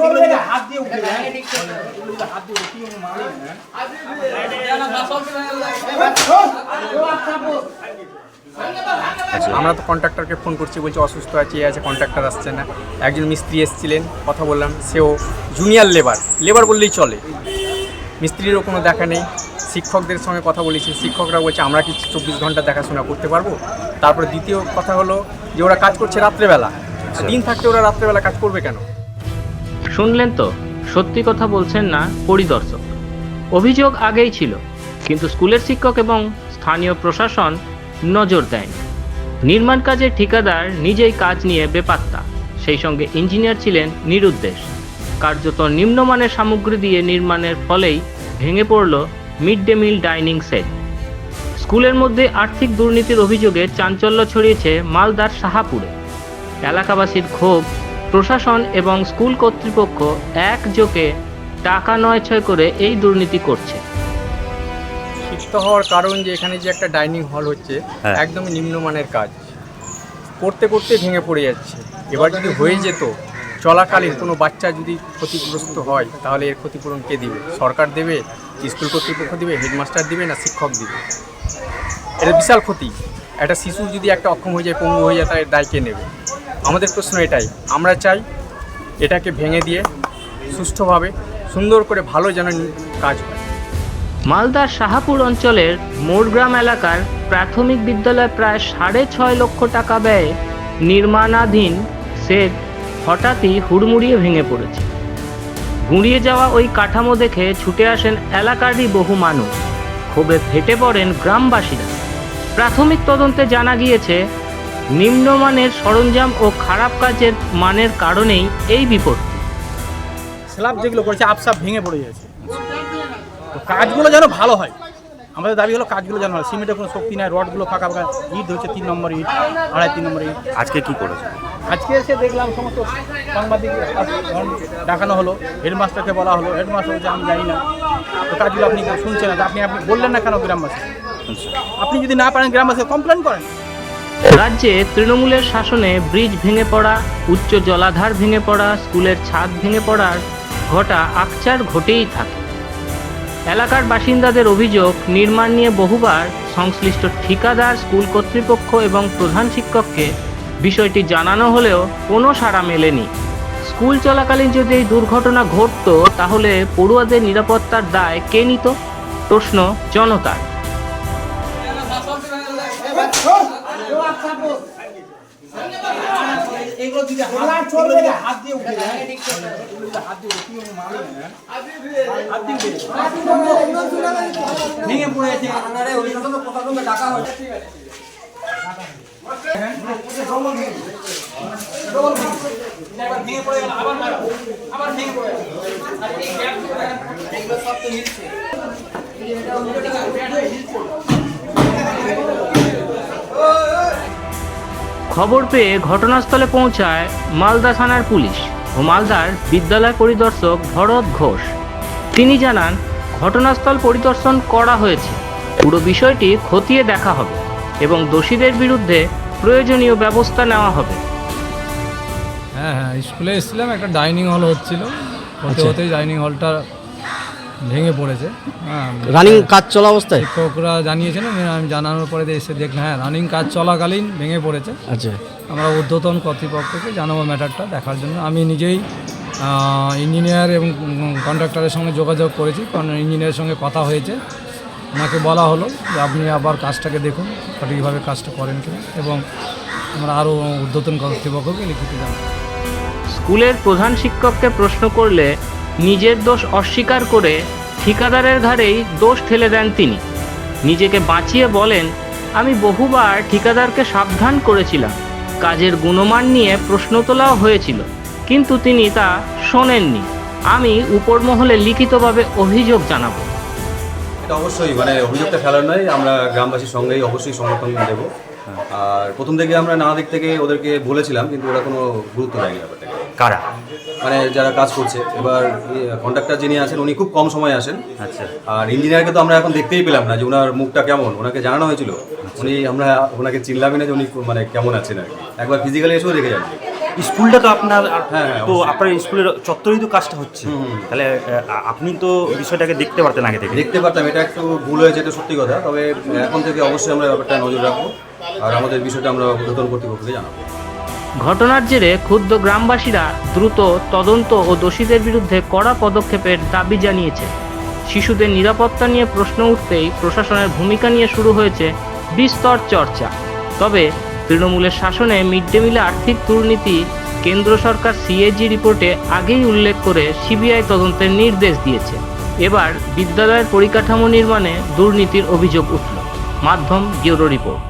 চলবে হাত দিয়ে উঠে হাত দিয়ে উঠে কি মারি আমরা তো কন্ট্রাক্টরকে ফোন করছি বলছি অসুস্থ আছে এ আছে কন্ট্রাক্টর আসছে না। একজন মিস্ত্রি এসেছিলেন কথা বললাম সেও জুনিয়র লেবার লেবার বললেই চলে। মিস্ত্রিরও কোনো দেখা নেই শিক্ষকদের সঙ্গে কথা বলেছি শিক্ষকরা বলছে আমরা কি চব্বিশ ঘণ্টা দেখাশোনা করতে পারব? তারপরে দ্বিতীয় কথা হলো যে ওরা কাজ করছে রাত্রেবেলা। দিন থাকতে ওরা রাত্রেবেলা কাজ করবে কেন? শুনলেন তো? সত্যি কথা বলছেন না পরিদর্শক। অভিযোগ আগেই ছিল, কিন্তু স্কুলের শিক্ষক এবং স্থানীয় প্রশাসন নজর দেয়নি। নির্মাণ কাজের ঠিকাদার নিজেই কাজ নিয়ে বেপাত্তা। সেই সঙ্গে ইঞ্জিনিয়ার ছিলেন নিরুদ্দেশ। কার্যত নিম্নমানের সামগ্রী দিয়ে নির্মাণের ফলেই ভেঙে পড়ল mid day meal dining set. স্কুলের মধ্যে আর্থিক দুর্নীতির অভিযোগে চাঞ্চল্য ছড়িয়েছে মালদার সাহাপুরে এলাকাবাসীর ক্ষোভ প্রশাসন এবং স্কুল কর্তৃপক্ষ একযোগে টাকা নয় ছয় করে এই দুর্নীতি করছে। ক্ষিপ্ত হওয়ার কারণ যে এখানে যে একটা ডাইনিং হল হচ্ছে হ্যাঁ। একদমই নিম্নমানের কাজ। করতে করতে ভেঙে পড়ে যাচ্ছে। এবার যদি হয়ে যেত চলাকালীন কোনো বাচ্চা যদি ক্ষতিগ্রস্ত হয় তাহলে এর ক্ষতিপূরণ কে দিবে? সরকার দেবে? স্কুল কর্তৃপক্ষ দিবে? হেডমাস্টার দিবে না শিক্ষক দিবে? এটা বিশাল ক্ষতি। একটা শিশু যদি একটা অক্ষম হয়ে যায় পঙ্গু হয়ে যায় তার দায় কে নেবে? আমাদের প্রশ্ন এটাই, আমরা চাই এটাকে ভেঙে দিয়ে সুষ্ঠুভাবে, সুন্দর করে ভালো যেন কাজ হয়। মালদার শাহাপুর অঞ্চলের মোরগ্রাম এলাকার প্রাথমিক বিদ্যালয় প্রায় সাড়ে ছয় লক্ষ টাকা ব্যয়ে নির্মাণাধীন সেট হঠাৎই হুড়মুড়িয়ে ভেঙে পড়েছে। গুঁড়িয়ে যাওয়া ওই কাঠামো দেখে ছুটে আসেন এলাকারই বহু মানুষ। ক্ষোভে ফেটে পড়েন গ্রামবাসীরা। প্রাথমিক তদন্তে জানা গিয়েছে নিম্নমানের সরঞ্জাম ও খারাপ কাজের মানের কারণেই এই বিপত্তি স্ল্যাব যেগুলো করেছে আপসাপ ভেঙে পড়ে যাচ্ছে তো কাজগুলো যেন ভালো হয়। আমাদের দাবি হলো কাজগুলো যেন হয়। সিমেন্টের কোনো শক্তি নাই রডগুলো ফাঁকা ফাঁকা ইট হচ্ছে তিন নম্বর ইট আড়াই তিন নম্বর ইট। আজকে কি করেছে? আজকে এসে দেখলাম সমস্ত সাংবাদিক ডাকানো হলো হেডমাস্টারকে বলা হলো হেডমাস্টার বলছে আমি জানি না। তো কাজগুলো আপনি শুনছেন না। আপনি আপনি বললেন না কেন গ্রামবাসী? আপনি যদি না পারেন গ্রামবাসী কমপ্লেন করেন। রাজ্যে তৃণমূলের শাসনে ব্রিজ ভেঙে পড়া, উচ্চ জলাধার ভেঙে পড়া, স্কুলের ছাদ ভেঙে পড়ার ঘটা আকচার ঘটেই থাকে। এলাকার বাসিন্দাদের অভিযোগ, নির্মাণ নিয়ে বহুবার সংশ্লিষ্ট ঠিকাদার, স্কুল কর্তৃপক্ষ এবং প্রধান শিক্ষককে বিষয়টি জানানো হলেও কোনো সাড়া মেলেনি। স্কুল চলাকালীন যদি এই দুর্ঘটনা ঘটতো, তাহলে পড়ুয়াদের নিরাপত্তার দায় কে নিত? প্রশ্ন জনতার। এগুলো দিদি হাত চলবে না দিয়ে হাত দিয়ে উঠে হাত ভেঙে পড়ে ভেঙে পড়ে গেল আর এই গ্যাপগুলো খবর পেয়ে ঘটনাস্থলে পৌঁছায় মালদা থানার পুলিশ ও মালদার বিদ্যালয় পরিদর্শক ভরত ঘোষ। তিনি জানান ঘটনাস্থল পরিদর্শন করা হয়েছে। পুরো বিষয়টি খতিয়ে দেখা হবে এবং দোষীদের বিরুদ্ধে প্রয়োজনীয় ব্যবস্থা নেওয়া হবে। হ্যাঁ হ্যাঁ স্কুলে এসেছিলাম একটা ডাইনিং হল হচ্ছিল। হতে হতেই ডাইনিং হলটা ভেঙে পড়েছে। হ্যাঁ রানিং কাজ চলা অবস্থায়? শিক্ষকরা জানিয়েছেন আমি আমি জানানোর পরে এসে দেখলাম হ্যাঁ রানিং কাজ চলাকালীন ভেঙে পড়েছে। আচ্ছা। আমরা ঊর্ধ্বতন কর্তৃপক্ষকে জানাব ম্যাটারটা দেখার জন্য। আমি নিজেই ইঞ্জিনিয়ার এবং কন্ট্রাক্টরের সঙ্গে যোগাযোগ করেছি কারণ ইঞ্জিনিয়ারের সঙ্গে কথা হয়েছে। ওনাকে বলা হলো যে আপনি আবার কাজটাকে দেখুন সঠিকভাবে কাজটা করেন কিনা এবং আমরা আরও ঊর্ধ্বতন কর্তৃপক্ষকে লিখিত জানাব। স্কুলের প্রধান শিক্ষককে প্রশ্ন করলে নিজের দোষ অস্বীকার করে ঠিকাদারের ঘাড়েই দোষ ঠেলে দেন তিনি। নিজেকে বাঁচিয়ে বলেন, আমি বহুবার ঠিকাদারকে সাবধান করেছিলাম। কাজের গুণমান নিয়ে প্রশ্ন তোলাও হয়েছিল, কিন্তু তিনি তা শোনেননি। আমি উপর মহলে লিখিতভাবে অভিযোগ জানাব। অবশ্যই মানে অভিযোগটা ফেলার নয়, আমরা গ্রামবাসীর সঙ্গেই অবশ্যই সমর্থন দেবো। আর প্রথম থেকে আমরা নানা দিক থেকে ওদেরকে বলেছিলাম, কিন্তু ওরা কোনো গুরুত্ব দেয়নি ব্যাপারটাকে। কারা? মানে যারা কাজ করছে। এবার কন্ট্রাক্টর যিনি আছেন উনি খুব কম সময় আসেন। আচ্ছা। আর ইঞ্জিনিয়ারকে তো আমরা এখন দেখতেই পেলাম না যে ওনার মুখটা কেমন। ওনাকে জানানো হয়েছিল। উনি আমরা ওনাকে চিনলামই না যে উনি মানে কেমন আছেন আর একবার ফিজিক্যালি এসেও দেখে যান। স্কুলটা তো আপনার হ্যাঁ, হ্যাঁ, তো আপনার স্কুলের চত্বরেই তো কাজটা হচ্ছে। তাহলে আপনি তো বিষয়টাকে দেখতে পারতেন আগে থেকে। দেখতে পারতাম এটা একটু ভুল হয়েছে এটা সত্যি কথা। তবে এখন থেকে অবশ্যই আমরা ব্যাপারটা নজর রাখব। আর আমাদের বিষয়টা আমরা ঊর্ধ্বতন কর্তৃপক্ষকে জানাব। ঘটনার জেরে ক্ষুব্ধ গ্রামবাসীরা দ্রুত তদন্ত ও দোষীদের বিরুদ্ধে কড়া পদক্ষেপের দাবি জানিয়েছে। শিশুদের নিরাপত্তা নিয়ে প্রশ্ন উঠতেই প্রশাসনের ভূমিকা নিয়ে শুরু হয়েছে বিস্তর চর্চা। তবে তৃণমূলের শাসনে মিড ডে মিলে আর্থিক দুর্নীতি কেন্দ্র সরকার সিএজি রিপোর্টে আগেই উল্লেখ করে সিবিআই তদন্তের নির্দেশ দিয়েছে। এবার বিদ্যালয়ের পরিকাঠামো নির্মাণে দুর্নীতির অভিযোগ উঠল। মাধ্যম ব্যুরো রিপোর্ট।